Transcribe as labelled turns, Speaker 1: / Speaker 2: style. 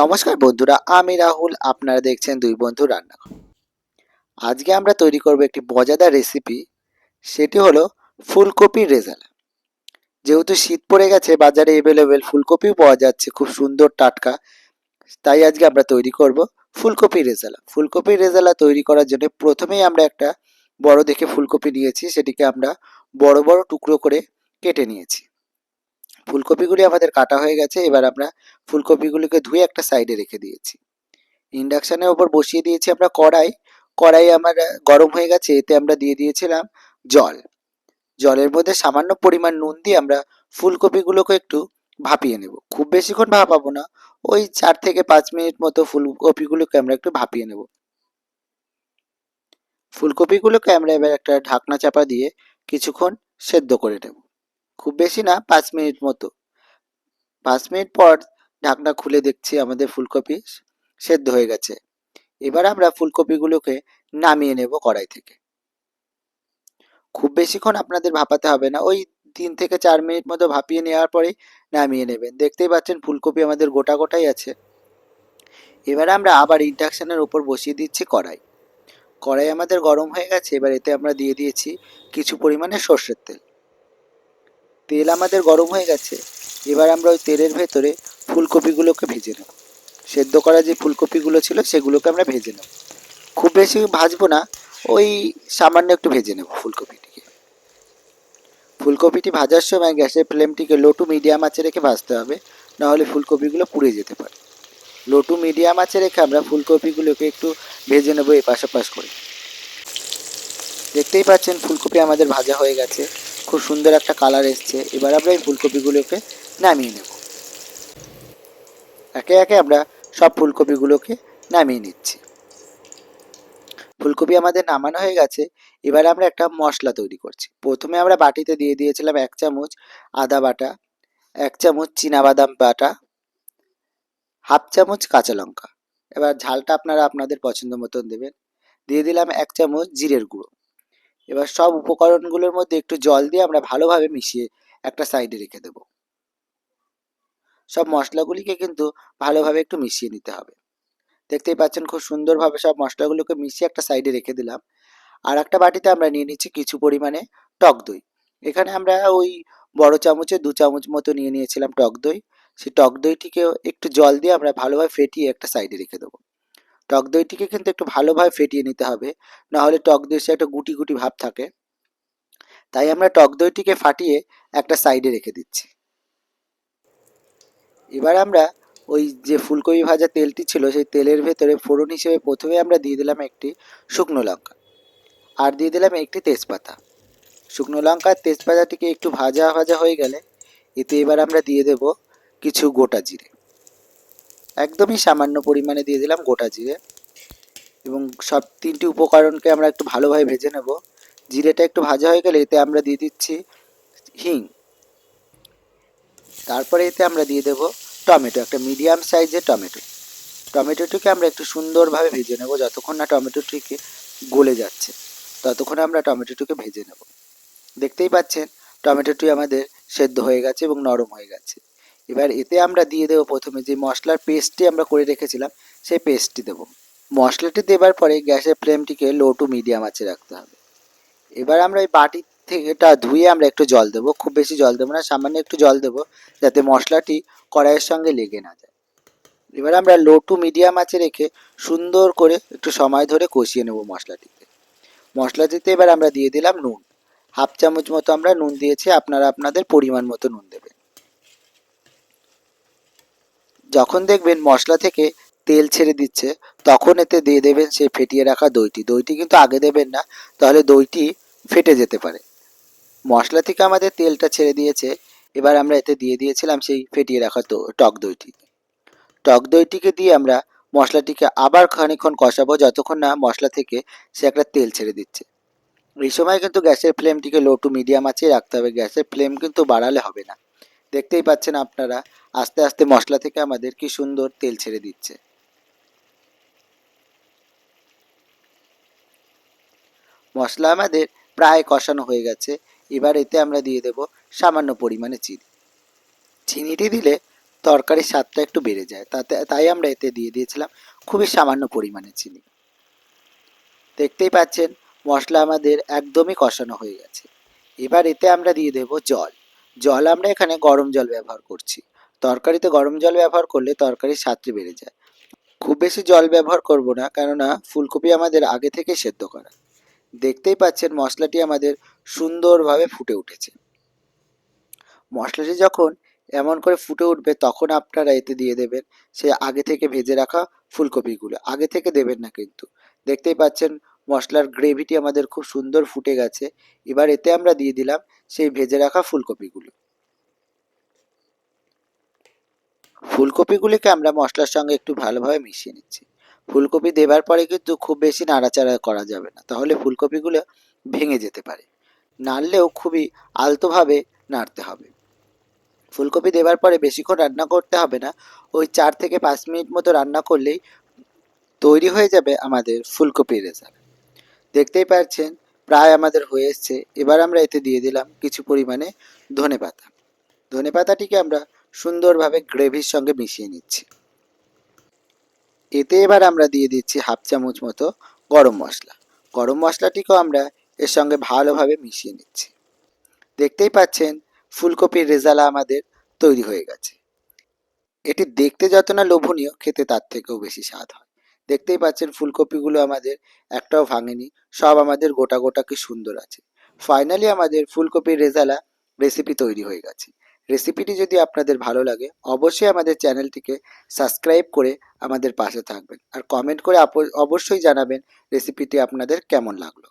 Speaker 1: নমস্কার বন্ধুরা, আমি রাহুল, আপনারা দেখছেন দুই বন্ধু রান্না আজকে আমরা তৈরি করব একটি মজাদার রেসিপি সেটি হলো ফুলকপির রেজালা। যেহেতু শীত পড়ে গেছে, বাজারে অ্যাভেলেবেল ফুলকপিও পাওয়া যাচ্ছে, খুব সুন্দর টাটকা। তাই আজকে আমরা তৈরি করব ফুলকপির রেজালা। ফুলকপির রেজালা তৈরি করার জন্য প্রথমেই আমরা একটা বড় দেখে ফুলকপি নিয়েছি, সেটিকে আমরা বড় বড় টুকরো করে কেটে নিয়েছি। ফুলকপিগুলি আমাদের কাটা হয়ে গেছে, এবার আমরা ফুলকপিগুলিকে ধুয়ে একটা সাইডে রেখে দিয়েছি। ইন্ডাকশানের ওপর বসিয়ে দিয়েছি আমরা কড়াই। কড়াই আমার গরম হয়ে গেছে, এতে আমরা দিয়ে দিয়েছিলাম জল। জলের মধ্যে সামান্য পরিমাণ নুন দিয়ে আমরা ফুলকপিগুলোকে একটু ভাপিয়ে নেব। খুব বেশিক্ষণ ভাপাবো না, ওই চার থেকে পাঁচ মিনিট মতো ফুলকপিগুলোকে আমরা একটু ভাপিয়ে নেব। ফুলকপিগুলোকে আমরা এবার একটা ঢাকনা চাপা দিয়ে কিছুক্ষণ সেদ্ধ করে নেব। খুব বেশি না, পাঁচ মিনিট মতো। পাঁচ মিনিট পর ঢাকনা খুলে দেখছি আমাদের ফুলকপি সেদ্ধ হয়ে গেছে। এবার আমরা ফুলকপিগুলোকে নামিয়ে নেব কড়াই থেকে। খুব বেশিক্ষণ আপনাদের ভাপাতে হবে না। ওই তিন থেকে চার মিনিট মতো ভাপিয়ে নেওয়ার পরেই নামিয়ে নেবেন। দেখতেই পাচ্ছেন ফুলকপি আমাদের গোটা গোটাই আছে। এবার আমরা আবার ইন্ডাকশানের উপর বসিয়ে দিচ্ছি কড়াই। কড়াই আমাদের গরম হয়ে গেছে। এবার এতে আমরা দিয়ে দিয়েছি কিছু পরিমাণে সর্ষের তেল। তেল আমাদের গরম হয়ে গেছে, এবার আমরা ওই তেলের ভেতরে ফুলকপিগুলোকে ভেজে নেব। সেদ্ধ করা যে ফুলকপিগুলো ছিল, সেগুলোকে আমরা ভেজে নেব। খুব বেশি ভাজবো না, ওই সামান্য একটু ভেজে নেব ফুলকপিটিকে। ফুলকপিটি ভাজার সময় গ্যাসের ফ্লেমটিকে লো টু মিডিয়াম আঁচে রেখে ভাজতে হবে, নাহলে ফুলকপিগুলো পুড়ে যেতে পারে। লো টু মিডিয়াম আঁচে রেখে আমরা ফুলকপিগুলোকে একটু ভেজে নেব এই পাশাপাশ করে। দেখতেই পাচ্ছেন ফুলকপি আমাদের ভাজা হয়ে গেছে। খুব সুন্দর একটা কালার এসছে। এবার আমরা এই ফুলকপিগুলোকে নামিয়ে নেব। একে একে আমরা সব ফুলকপিগুলোকে নামিয়ে নিচ্ছি। ফুলকপি আমাদের নামানো হয়ে গেছে। এবার আমরা একটা মশলা তৈরি করছি। প্রথমে আমরা বাটিতে দিয়ে দিয়েছিলাম এক চামচ আদা বাটা, এক চামচ বাদাম বাটা, হাফ চামচ কাঁচা লঙ্কা। এবার ঝালটা আপনারা আপনাদের পছন্দ মতন দেবেন। দিয়ে দিলাম এক চামচ জিরের গুঁড়ো। এবার সব উপকরণগুলোর মধ্যে একটু জল দিয়ে আমরা ভালোভাবে মিশিয়ে একটা সাইডে রেখে দেব। সব মশলাগুলিকে কিন্তু ভালোভাবে একটু মিশিয়ে নিতে হবে। দেখতেই পাচ্ছেন খুব সুন্দরভাবে সব মশলাগুলোকে মিশিয়ে একটা সাইডে রেখে দিলাম। আর একটা বাটিতে আমরা নিয়ে নিচ্ছি কিছু পরিমাণে টক দই। এখানে আমরা ওই বড় চামচে দু চামচ মতো নিয়ে নিয়েছিলাম টক দই। সেই টক দইটিকে একটু জল দিয়ে আমরা ভালোভাবে ফেটিয়ে একটা সাইডে রেখে দেবো। টক দইটিকে কিন্তু একটু ভালোভাবে ফেটিয়ে নিতে হবে। না হলে টক দই সে একটা গুটি গুটি ভাব থাকে। তাই আমরা টক দইটিকে ফাটিয়ে একটা সাইডে রেখে দিচ্ছি। এবার আমরা ওই যে ফুলকপি ভাজা তেলটি ছিল, সেই তেলের ভেতরে ফোড়ন হিসেবে প্রথমে আমরা দিয়ে দিলাম একটি শুকনো লঙ্কা। আর দিয়ে দিলাম একটি তেজপাতা। শুকনো লঙ্কা আর তেজপাতাটিকে একটু ভাজা ভাজা হয়ে গেলে এতে এবার আমরা দিয়ে দেব কিছু গোটা জিরে। একদমই সামান্য পরিমাণে দিয়ে দিলাম গোটা জিরে। এবং সব তিনটি উপকরণকে আমরা একটু ভালোভাবে ভেজে নেব। জিরেটা একটু ভাজা হয়ে গেলে এতে আমরা দিয়ে দিচ্ছি হিং। তারপরে এতে আমরা দিয়ে দেব টমেটো, একটা মিডিয়াম সাইজের টমেটো। টমেটোটিকে আমরা একটু সুন্দরভাবে ভেজে নেব যতক্ষণ না টমেটোটিকে গলে যাচ্ছে। ততক্ষণ আমরা টমেটোটিকে ভেজে নেব। দেখতেই পাচ্ছেন, টমেটোটি আমাদের সেদ্ধ হয়ে গেছে এবং নরম হয়ে গেছে। এবার এতে আমরা দিয়ে দেবো প্রথমে যে মশলার পেস্টটি আমরা করে রেখেছিলাম, সেই পেস্টটি দেবো। মশলাটি দেবার পরে গ্যাসের ফ্লেমটিকে লো টু মিডিয়াম আছে রাখতে হবে। এবার আমরা এই বাটি থেকেটা ধুয়ে আমরা একটু জল দেবো। খুব বেশি জল দেবো না, সামান্য একটু জল দেবো, যাতে মশলাটি কড়াইয়ের সঙ্গে লেগে না যায়। এবার আমরা লো টু মিডিয়াম আছে রেখে সুন্দর করে একটু সময় ধরে কষিয়ে নেব মশলাটিকে। মশলাটিতে এবার আমরা দিয়ে দিলাম নুন। হাফ চামচ মতো আমরা নুন দিয়েছি, আপনারা আপনাদের পরিমাণ মতো নুন দেবেন। যখন দেখবেন মশলা থেকে তেল ছেড়ে দিচ্ছে, তখন এতে দিয়ে দেবেন সেই ফেটিয়ে রাখা দইটি। দইটি কিন্তু আগে দেবেন না, তাহলে দইটি ফেটে যেতে পারে। মশলা থেকে আমাদের তেলটা ছেড়ে দিয়েছে, এবার আমরা এতে দিয়ে দিয়েছিলাম সেই ফেটিয়ে রাখা টক দইটি। টক দইটিকে দিয়ে আমরা মশলাটিকে আবার খানিকক্ষণ কষাবো, যতক্ষণ না মশলা থেকে সে একটা তেল ছেড়ে দিচ্ছে। এই সময় কিন্তু গ্যাসের ফ্লেমটিকে লো টু মিডিয়াম আছে রাখতে হবে। গ্যাসের ফ্লেম কিন্তু বাড়ালে হবে না। দেখতেই পাচ্ছেন আপনারা, আস্তে আস্তে মশলা থেকে আমাদের কি সুন্দর তেল ছেড়ে দিচ্ছে। মশলা আমাদের প্রায় কষানো হয়ে গেছে, এবার এতে আমরা দিয়ে দেব সামান্য পরিমাণে চিনি। চিনিটি দিলে তরকারির স্বাদটা একটু বেড়ে যায়, তাতে, তাই আমরা এতে দিয়ে দিয়েছিলাম খুবই সামান্য পরিমাণে চিনি। দেখতেই পাচ্ছেন মশলা আমাদের একদমই কষানো হয়ে গেছে। এবার এতে আমরা দিয়ে দেব জল। জল আমরা এখানে গরম জল ব্যবহার করছি। তরকারিতে গরম জল ব্যবহার করলে তরকারির স্বাদটি বেড়ে যায়। খুব বেশি জল ব্যবহার করব না, কেননা ফুলকপি আমাদের আগে থেকে সেদ্ধ করা। দেখতেই পাচ্ছেন মশলাটি আমাদের সুন্দরভাবে ফুটে উঠেছে। মশলাটি যখন এমন করে ফুটে উঠবে, তখন আপনারা এতে দিয়ে দেবেন সে আগে থেকে ভেজে রাখা ফুলকপিগুলো। আগে থেকে দেবেন না কিন্তু। দেখতেই পাচ্ছেন মশলার গ্রেভিটি আমাদের খুব সুন্দর ফুটে গেছে। এবার এতে আমরা দিয়ে দিলাম সেই ভেজে রাখা ফুলকপিগুলো। ফুলকপিগুলিকে আমরা মশলার সঙ্গে একটু ভালোভাবে মিশিয়ে নিচ্ছি। ফুলকপি দেবার পরে কিন্তু খুব বেশি নাড়াচাড়া করা যাবে না, তাহলে ফুলকপিগুলো ভেঙে যেতে পারে। নাড়লেও খুবই আলতোভাবে নাড়তে হবে। ফুলকপি দেবার পরে বেশিক্ষণ রান্না করতে হবে না, ওই চার থেকে পাঁচ মিনিট মতো রান্না করলেই তৈরি হয়ে যাবে আমাদের ফুলকপির রেজাল্ট। দেখতেই পাচ্ছেন প্রায় আমাদের হয়ে এসছে। এবার আমরা এতে দিয়ে দিলাম কিছু পরিমাণে ধনে পাতা। ধনে পাতাটিকে আমরা সুন্দরভাবে গ্রেভির সঙ্গে মিশিয়ে নিচ্ছি। এতে এবার আমরা দিয়ে দিচ্ছি হাফ চামচ মতো গরম মশলা। গরম মশলাটিকেও আমরা এর সঙ্গে ভালোভাবে মিশিয়ে নিচ্ছি। দেখতেই পাচ্ছেন, ফুলকপির রেজালা আমাদের তৈরি হয়ে গেছে। এটি দেখতে যত না লোভনীয়, খেতে তার থেকেও বেশি স্বাদ হয়। দেখতেই পাচ্ছেন ফুলকপিগুলো আমাদের একটাও ভাঙেনি, সব আমাদের গোটা গোটা কি সুন্দর আছে। ফাইনালি আমাদের ফুলকপির রেজালা রেসিপি তৈরি হয়ে গেছে। রেসিপিটি যদি আপনাদের ভালো লাগে, অবশ্যই আমাদের চ্যানেলটিকে সাবস্ক্রাইব করে আমাদের পাশে থাকবেন। আর কমেন্ট করে অবশ্যই জানাবেন রেসিপিটি আপনাদের কেমন লাগল।